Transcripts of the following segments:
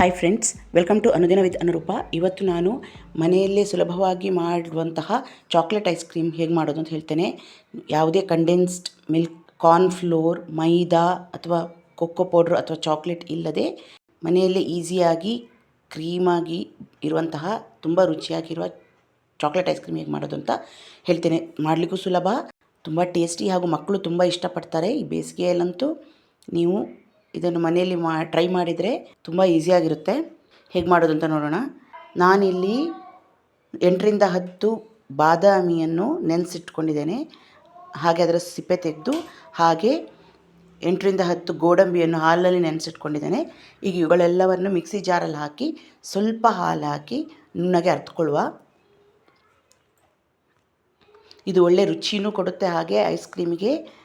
Hi friends welcome to Anudina with Anuroopa ಇವತ್ತು ನಾನು ಮನೆಯಲ್ಲೇ ಸುಲಭವಾಗಿ ಮಾಡುವಂತಹ ಚಾಕ್ಲೇಟ್ ಐಸ್ ಕ್ರೀಮ್ ಹೇಗೆ ಮಾಡೋದು ಅಂತ ಹೇಳ್ತೇನೆ. ಯಾವುದೇ condensed milk corn flour maida ಅಥವಾ ಕೊಕ್ಕೋ ಪೌಡ್ರ್ ಅಥವಾ ಚಾಕ್ಲೇಟ್ ಇಲ್ಲದೆ ಮನೆಯಲ್ಲೇ ಈಸಿಯಾಗಿ ಕ್ರೀಮಾಗಿ ಇರುವಂತಹ ತುಂಬ ರುಚಿಯಾಗಿರುವ ಚಾಕ್ಲೇಟ್ ಐಸ್ ಕ್ರೀಮ್ ಹೇಗೆ ಮಾಡೋದು ಅಂತ ಹೇಳ್ತೇನೆ. ಮಾಡಲಿಕ್ಕೂ ಸುಲಭ, ತುಂಬ ಟೇಸ್ಟಿ ಹಾಗೂ ಮಕ್ಕಳು ತುಂಬ ಇಷ್ಟಪಡ್ತಾರೆ. ಈ ಬೇಸಿಗೆಯಲ್ಲಂತೂ ನೀವು ಇದನ್ನು ಮನೆಯಲ್ಲಿ ಮಾ ಟ್ರೈ ಮಾಡಿದರೆ ತುಂಬ ಈಸಿಯಾಗಿರುತ್ತೆ ಹೇಗೆ ಮಾಡೋದು ಅಂತ ನೋಡೋಣ. ನಾನಿಲ್ಲಿ ಎಂಟರಿಂದ ಹತ್ತು ಬಾದಾಮಿಯನ್ನು ನೆನೆಸಿಟ್ಕೊಂಡಿದ್ದೇನೆ. ಹಾಗೆ ಅದರ ಸಿಪ್ಪೆ ತೆಗೆದು, ಹಾಗೆ ಎಂಟರಿಂದ ಹತ್ತು ಗೋಡಂಬಿಯನ್ನು ಹಾಲಲ್ಲಿ ನೆನೆಸಿಟ್ಕೊಂಡಿದ್ದೇನೆ. ಈಗ ಇವುಗಳೆಲ್ಲವನ್ನು ಮಿಕ್ಸಿ ಜಾರಲ್ಲಿ ಹಾಕಿ, ಸ್ವಲ್ಪ ಹಾಲು ಹಾಕಿ ನುಣ್ಣಗೆ ಅರ್ತ್ಕೊಳ್ಳುವ. ಇದು ಒಳ್ಳೆ ರುಚಿನೂ ಕೊಡುತ್ತೆ. ಹಾಗೆ ಐಸ್ ಕ್ರೀಮಿಗೆ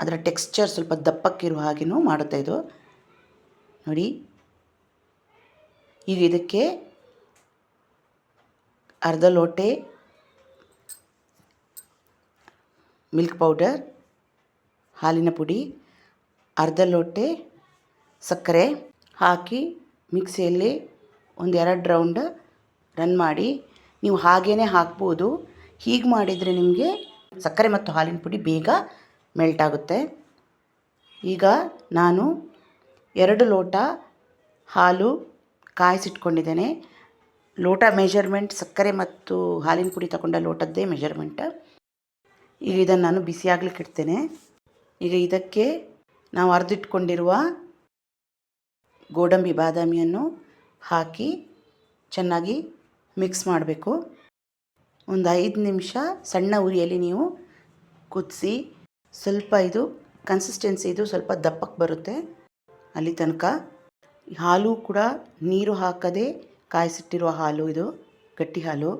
ಅದರ ಟೆಕ್ಸ್ಚರ್ ಸ್ವಲ್ಪ ದಪ್ಪಕ್ಕಿರುವ ಹಾಗೆಯೂ ಮಾಡುತ್ತೆ ಇದು. ನೋಡಿ. ಈಗ ಇದಕ್ಕೆ ಅರ್ಧ ಲೋಟೆ ಮಿಲ್ಕ್ ಪೌಡರ್, ಹಾಲಿನ ಪುಡಿ, ಅರ್ಧ ಲೋಟೆ ಸಕ್ಕರೆ ಹಾಕಿ ಮಿಕ್ಸಿಯಲ್ಲಿ ಒಂದು ಎರಡು ರೌಂಡ್ ರನ್ ಮಾಡಿ. ನೀವು ಹಾಗೇ ಹಾಕ್ಬೋದು. ಹೀಗೆ ಮಾಡಿದರೆ ನಿಮಗೆ ಸಕ್ಕರೆ ಮತ್ತು ಹಾಲಿನ ಪುಡಿ ಬೇಗ ಮೆಲ್ಟ್ ಆಗುತ್ತೆ. ಈಗ ನಾನು ಎರಡು ಲೋಟ ಹಾಲು ಕಾಯಿಸಿಟ್ಕೊಂಡಿದ್ದೇನೆ. ಲೋಟ ಮೆಜರ್ಮೆಂಟ್ ಸಕ್ಕರೆ ಮತ್ತು ಹಾಲಿನ ಪುಡಿ ತಗೊಂಡ ಲೋಟದ್ದೇ ಮೆಷರ್ಮೆಂಟ್ ಈಗ ಇದನ್ನು ನಾನು ಬಿಸಿಯಾಗ್ಲಿಕ್ಕೆ ಇಡ್ತೇನೆ. ಈಗ ಇದಕ್ಕೆ ನಾವು ಅರ್ದಿಟ್ಕೊಂಡಿರುವ ಗೋಡಂಬಿ, ಬಾದಾಮಿಯನ್ನು ಹಾಕಿ ಚೆನ್ನಾಗಿ ಮಿಕ್ಸ್ ಮಾಡಬೇಕು. ಒಂದು ಐದು ನಿಮಿಷ ಸಣ್ಣ ಉರಿಯಲ್ಲಿ ನೀವು ಕುದಿಸಿ ಸ್ವಲ್ಪ ಇದು ಕನ್ಸಿಸ್ಟೆನ್ಸಿ ಇದು ಸ್ವಲ್ಪ ದಪ್ಪಕ್ಕೆ ಬರುತ್ತೆ. ಅಲ್ಲಿ ತನಕ ಹಾಲು ಕೂಡ ನೀರು ಹಾಕದೆ ಕಾಯಿಸಿಟ್ಟಿರುವ ಹಾಲು ಇದು, ಗಟ್ಟಿ ಹಾಲು.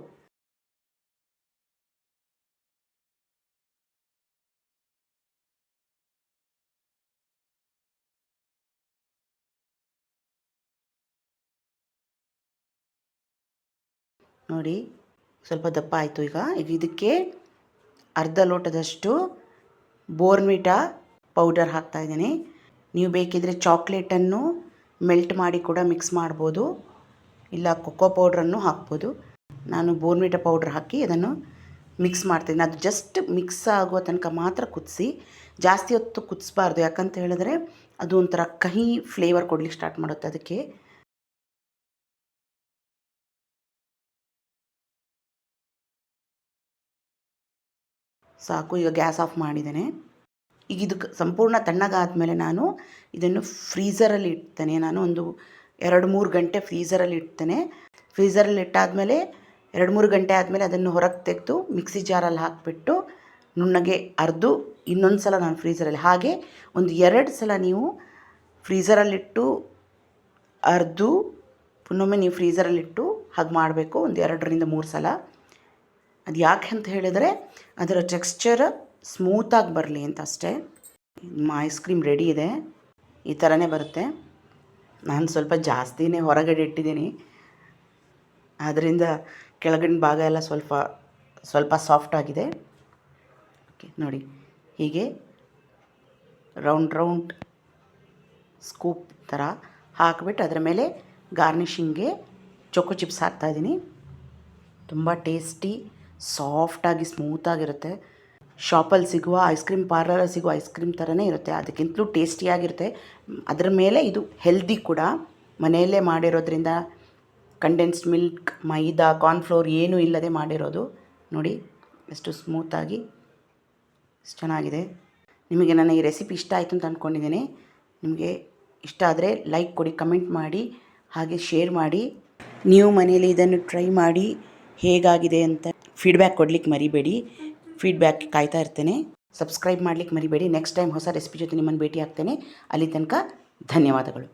ನೋಡಿ, ಸ್ವಲ್ಪ ದಪ್ಪ ಆಯಿತು ಈಗ. ಈಗ ಇದಕ್ಕೆ ಅರ್ಧ ಲೋಟದಷ್ಟು ಬೋರ್ನ್ವಿಟಾ ಪೌಡರ್ ಹಾಕ್ತಾ ಇದ್ದೀನಿ. ನೀವು ಬೇಕಿದ್ದರೆ ಚಾಕ್ಲೇಟನ್ನು ಮೆಲ್ಟ್ ಮಾಡಿ ಕೂಡ ಮಿಕ್ಸ್ ಮಾಡ್ಬೋದು. ಇಲ್ಲ ಕೊಕ್ಕೋ ಪೌಡ್ರನ್ನು ಹಾಕ್ಬೋದು. ನಾನು ಬೋರ್ನ್ವಿಟಾ ಪೌಡ್ರ್ ಹಾಕಿ ಅದನ್ನು ಮಿಕ್ಸ್ ಮಾಡ್ತೀನಿ ಅದು ಜಸ್ಟ್ ಮಿಕ್ಸ್ ಆಗೋ ತನಕ ಮಾತ್ರ ಕುದಿಸಿ, ಜಾಸ್ತಿ ಹೊತ್ತು ಕುದಿಸ್ಬಾರ್ದು. ಯಾಕಂತ ಹೇಳಿದ್ರೆ ಅದು ಒಂಥರ ಕಹಿ ಫ್ಲೇವರ್ ಕೊಡ್ಲಿಕ್ಕೆ ಸ್ಟಾರ್ಟ್ ಮಾಡುತ್ತೆ ಅದಕ್ಕೆ. ಸಾಕು, ಈಗ ಗ್ಯಾಸ್ ಆಫ್ ಮಾಡಿದ್ದೇನೆ. ಈಗ ಇದು ಸಂಪೂರ್ಣ ತಣ್ಣಗಾದ ಮೇಲೆ ನಾನು ಇದನ್ನು ಫ್ರೀಝರಲ್ಲಿ ಇಡ್ತೇನೆ. ನಾನು ಒಂದು ಎರಡು ಮೂರು ಗಂಟೆ ಫ್ರೀಝರಲ್ಲಿ ಇಡ್ತೇನೆ. ಫ್ರೀಝರಲ್ಲಿ ಇಟ್ಟಾದಮೇಲೆ ಎರಡು ಮೂರು ಗಂಟೆ ಆದಮೇಲೆ ಅದನ್ನು ಹೊರಗೆ ತೆಗೆದು ಮಿಕ್ಸಿ ಜಾರಲ್ಲಿ ಹಾಕಿಬಿಟ್ಟು ನುಣ್ಣಗೆ ಅರ್ದು ಇನ್ನೊಂದು ಸಲ ನಾನು ಫ್ರೀಝರಲ್ಲಿ ಹಾಗೆ ಒಂದು ಎರಡು ಸಲ ನೀವು ಫ್ರೀಝರಲ್ಲಿಟ್ಟು ಅರ್ದು ಪುನೊಮ್ಮೆ ನೀವು ಫ್ರೀಝರಲ್ಲಿಟ್ಟು ಹಾಗೆ ಮಾಡಬೇಕು. ಒಂದು ಎರಡರಿಂದ ಮೂರು ಸಲ. ಅದು ಯಾಕೆ ಅಂತ ಹೇಳಿದರೆ ಅದರ ಟೆಕ್ಸ್ಚರ್ ಸ್ಮೂತಾಗಿ ಬರಲಿ ಅಂತ ಅಷ್ಟೇ. ನಿಮ್ಮ ಐಸ್ ಕ್ರೀಮ್ ರೆಡಿ ಇದೆ. ಈ ಥರನೇ ಬರುತ್ತೆ. ನಾನು ಸ್ವಲ್ಪ ಜಾಸ್ತಿನೇ ಹೊರಗಡೆ ಇಟ್ಟಿದ್ದೀನಿ. ಆದ್ದರಿಂದ ಕೆಳಗಿನ ಭಾಗ ಎಲ್ಲ ಸ್ವಲ್ಪ ಸ್ವಲ್ಪ ಸಾಫ್ಟ್ ಆಗಿದೆ. ಓಕೆ ನೋಡಿ. ಹೀಗೆ ರೌಂಡ್ ರೌಂಡ್ ಸ್ಕೂಪ್ ಥರ ಹಾಕಿಬಿಟ್ಟು ಅದರ ಮೇಲೆ ಗಾರ್ನಿಷಿಂಗ್ಗೆ ಚೊಕೊ ಚಿಪ್ಸ್ ಹಾಕ್ತಾಯಿದ್ದೀನಿ ತುಂಬ ಟೇಸ್ಟಿ ಸಾಫ್ಟಾಗಿ ಸ್ಮೂತಾಗಿರುತ್ತೆ ಶಾಪಲ್ಲಿ ಸಿಗುವ ಐಸ್ ಕ್ರೀಮ್ ಪಾರ್ಲರಲ್ಲಿ ಸಿಗುವ ಐಸ್ ಕ್ರೀಮ್ ಥರನೇ ಇರುತ್ತೆ. ಅದಕ್ಕಿಂತಲೂ ಟೇಸ್ಟಿಯಾಗಿರುತ್ತೆ ಅದರ ಮೇಲೆ ಇದು ಹೆಲ್ದಿ ಕೂಡ. ಮನೆಯಲ್ಲೇ ಮಾಡಿರೋದ್ರಿಂದ ಕಂಡೆನ್ಸ್ಡ್ ಮಿಲ್ಕ್ ಮೈದಾ ಕಾರ್ನ್ಫ್ಲೋರ್ ಏನೂ ಇಲ್ಲದೆ ಮಾಡಿರೋದು. ನೋಡಿ, ಎಷ್ಟು ಸ್ಮೂತಾಗಿ ಎಷ್ಟು ಚೆನ್ನಾಗಿದೆ. ನಿಮಗೆ ನನ್ನ ಈ ರೆಸಿಪಿ ಇಷ್ಟ ಆಯಿತು ಅಂತ ಅಂದ್ಕೊಂಡಿದ್ದೀನಿ ನಿಮಗೆ ಇಷ್ಟ ಆದರೆ ಲೈಕ್ ಕೊಡಿ ಕಮೆಂಟ್ ಮಾಡಿ, ಹಾಗೆ ಶೇರ್ ಮಾಡಿ. ನೀವು ಮನೆಯಲ್ಲಿ ಇದನ್ನು ಟ್ರೈ ಮಾಡಿ ಹೇಗಾಗಿದೆ ಅಂತ ಫೀಡ್ಬ್ಯಾಕ್ ಕೊಡ್ಲಿಕ್ಕೆ ಮರಿಬೇಡಿ. ಫೀಡ್ಬ್ಯಾಕ್ ಕಾಯ್ತಾ ಇರ್ತೇನೆ. ಸಬ್ಸ್ಕ್ರೈಬ್ ಮಾಡ್ಲಿಕ್ಕೆ ಮರಿಬೇಡಿ. ನೆಕ್ಸ್ಟ್ ಟೈಮ್ ಹೊಸ ರೆಸಿಪಿ ಜೊತೆ ನಿಮ್ಮನ್ನು ಭೇಟಿ ಆಗ್ತೇನೆ ಅಲ್ಲಿ ತನಕ ಧನ್ಯವಾದಗಳು.